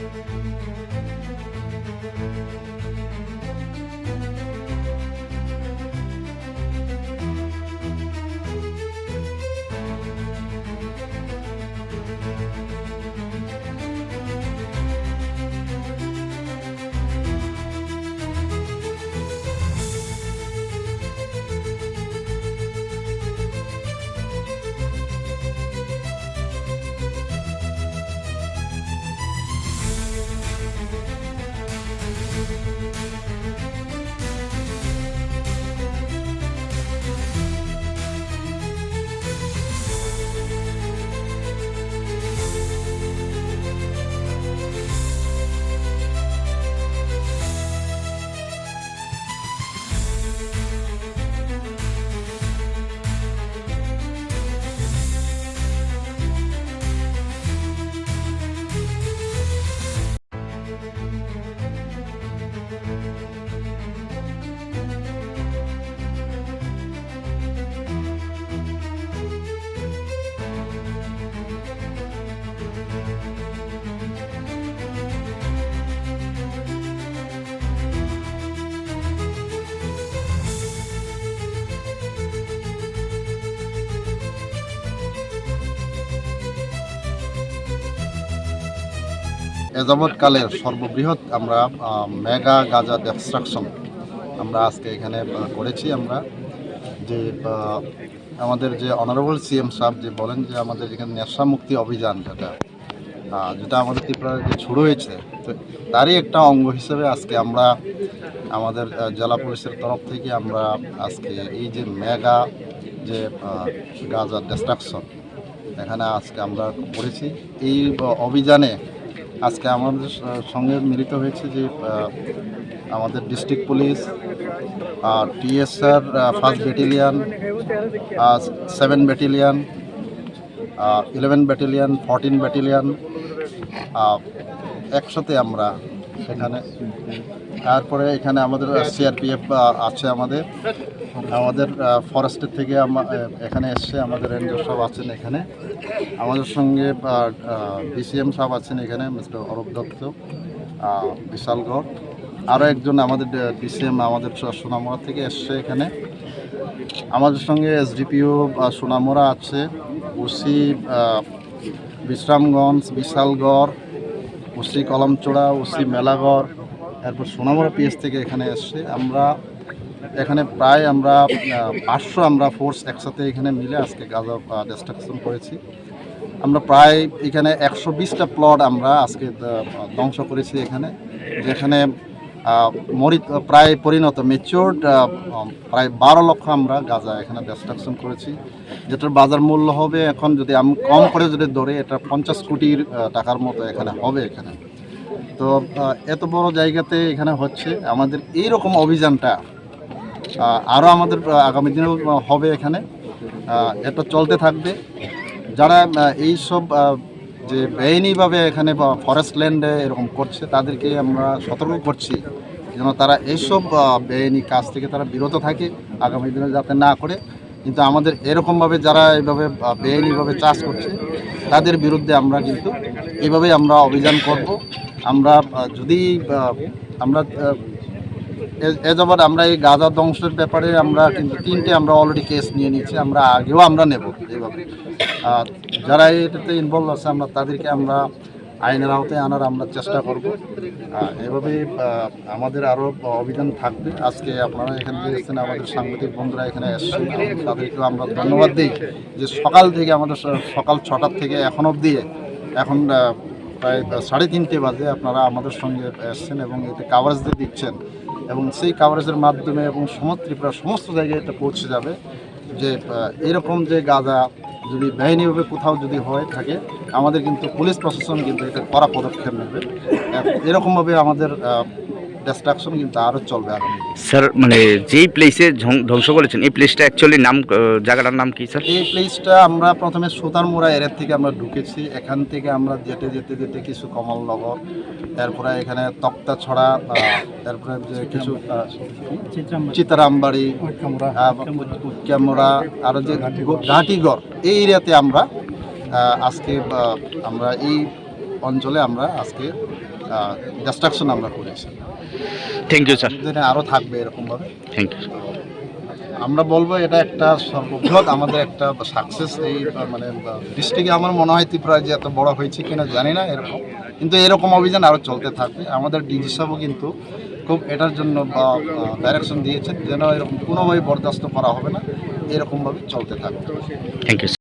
Müzik এযাবৎকালের সর্ববৃহৎ আমরা mega Gaza destruction আমরা আজকে এখানে করেছি আমরা। যে আমাদের যে অনারেবল সিএম সাহেব যে বলেন যে আমাদের এখানে নেশা মুক্তি অভিযান যেটা যেটা আমাদের ত্রিপুরায় যে শুরু হয়েছে, তো তারই একটা অঙ্গ হিসেবে আজকে আমরা আমাদের জেলা পুলিশের তরফ থেকে আমরা আজকে এই যে মেগা যে গাজা ডেস্ট্রাকশন এখানে আজকে আমরা করেছি। এই অভিযানে আজকে আমাদের সঙ্গে মিলিত হয়েছে যে আমাদের ডিস্ট্রিক্ট পুলিশ, আর TSR first battalion seven battalion eleven battalion, fourteen battalion একসাথে আমরা সেখানে, তারপরে এখানে আমাদের সিআরপিএফ আছে আমাদের। আমাদের ফরেস্টের থেকে এখানে এসছে আমাদের রেঞ্জার সব আছেন এখানে। আমাদের সঙ্গে বিসিএম সাহেব আছেন এখানে মিস্টার অরূপ দত্ত বিশালগড় আরও একজন আমাদের ডিসিএম আমাদের সোনামুড়া থেকে এসছে এখানে। আমাদের সঙ্গে এসডিপিও সোনামুড়া আছে, OC Bishramganj Bishalgarh OC Kalamchaura, OC Melaghar, এরপর সোনামুড়া পিএস থেকে এখানে এসছে। আমরা এখানে প্রায় আমরা পাঁচশো আমরা ফোর্স একসাথে এখানে মিলে আজকে গাজা ডিস্ট্রাকশন করেছি। আমরা প্রায় এখানে একশো বিশটা প্লট আমরা আজকে ধ্বংস করেছি এখানে, যেখানে মরি প্রায় পরিণত মেচিওর্ড প্রায় বারো লক্ষ আমরা গাঁজা এখানে ডিস্ট্রাকশন করেছি, যেটার বাজার মূল্য হবে এখন যদি আমি কম করে যদি ধরে, এটা পঞ্চাশ কোটির টাকার মতো এখানে হবে এখানে। তো এত বড় জায়গাতে এখানে হচ্ছে, আমাদের এই রকম অভিযানটা আরও আমাদের আগামী দিনেও হবে এখানে। এটা চলতে থাকবে। যারা আহ, এইসব আহ, যে বেআইনিভাবে এখানে ফরেস্ট ল্যান্ডে এরকম করছে তাদেরকে আমরা সতর্ক করছি যেন তারা এইসব বেআইনি কাজ থেকে তারা বিরত থাকে আগামী দিনে যাতে না করে। কিন্তু আমাদের এরকমভাবে যারা এইভাবে বেআইনিভাবে চাষ করছে তাদের বিরুদ্ধে আমরা কিন্তু এভাবেই আমরা অভিযান করব। আমরা যদি আমরা এ- যাবৎ আমরা এই গাঁজা ধ্বংসের ব্যাপারে আমরা কিন্তু তিনটে আমরা অলরেডি কেস নিয়ে নিয়েছি, আমরা আগেও আমরা নেব এইভাবে। আর যারা এটাতে ইনভলভ আছে, আমরা তাদেরকে আমরা আইনের আওতায় আনার আমরা চেষ্টা করব। এভাবে আমাদের আরও অভিযান থাকবে। আজকে আপনারা এখানে এসেছেন, আমাদের সাংবাদিক বন্ধুরা এখানে এসেছেন তাদেরকেও আমরা ধন্যবাদ দিই যে সকাল থেকে আমাদের সকাল ছটার থেকে এখন অবধি, এখন প্রায় সাড়ে তিনটে বাজে আপনারা আমাদের সঙ্গে এসছেন এবং এতে দিয়ে দিচ্ছেন। এবং সেই কাভারেজের মাধ্যমে এবং সমস্ত ত্রিপুরা সমস্ত জায়গায় এটা পৌঁছে যাবে যে এরকম যে গাঁজা যদি বেআইনিভাবে কোথাও যদি হয়ে থাকে, আমাদের কিন্তু পুলিশ প্রশাসন কিন্তু এটা কড়া পদক্ষেপ নেবে। এরকমভাবে আমাদের ডিস্ট্রাকশন কিন্তু আরও চলবে আগামী স্যার মানে যেই প্লেসে ধ্বংস করেছেন এই প্লেসটা অ্যাকচুয়ালি নাম জায়গাটার নাম কি স্যার এই প্লেসটা আমরা প্রথমে সুতারমুড়া এরিয়া থেকে আমরা ঢুকেছি। এখান থেকে আমরা যেতে যেতে যেতে কিছু কমলনগর তারপরে এখানে তক্তা ছড়া তারপরে কিছু চিতারামবাড়ি। উচ্চামোড়া আর যে ঘাটিগড় এই এরিয়াতে আমরা আজকে আমরা এই অঞ্চলে আমরা আজকে ডিস্ট্রাকশন আমরা করেছি। থ্যাংক ইউ স্যার দিনে আরও থাকবে এরকমভাবে। থ্যাংক ইউ আমরা বলব এটা একটা সর্ববৃহৎ আমাদের একটা সাকসেস এই মানে ডিস্ট্রিক্টে আমার মনে হয় ত্রিপুরায় যে এত বড় হয়েছে কিনা জানি না এরকম। কিন্তু এরকম অভিযান আরও চলতে থাকবে। আমাদের ডিজি সাহেবও কিন্তু খুব এটার জন্য বা ডাইরেকশন দিয়েছেন যেন এরকম কোনোভাবে বরদাস্ত করা হবে না। এরকমভাবে চলতে থাকবে। Thank you